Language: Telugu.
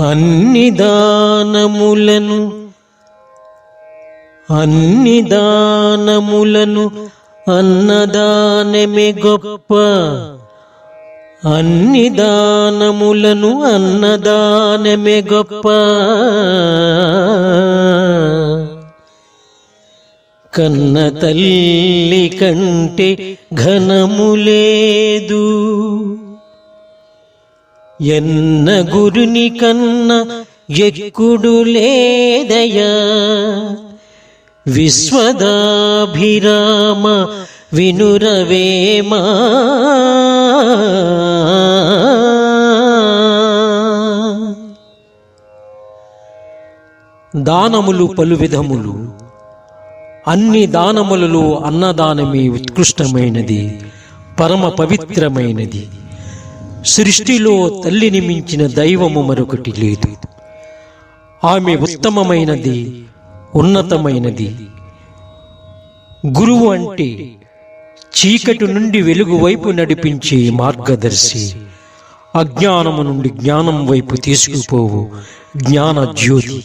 అన్ని దానములను అన్ని దానములను అన్నదానమే గొప్ప. అన్ని దానములను అన్నదానమే గొప్ప. కన్న తల్లి కంటే ఘనము లేదు. ఎన్న గురుని కన్న ఎక్కుడు లేదయా విశ్వదాభిరామ వినురవేమా. దానములు పలు విధములు. అన్ని దానములలో అన్నదానమే ఉత్కృష్టమైనది పరమ పవిత్రమైనది. సృష్టిలో తల్లిని మించిన దైవము మరొకటి లేదు. ఆమె ఉత్తమమైనది ఉన్నతమైనది. గురువు అంటే చీకటి నుండి వెలుగు వైపు నడిపించే మార్గదర్శి. అజ్ఞానము నుండి జ్ఞానం వైపు తీసుకుపోవు జ్ఞాన జ్యోతి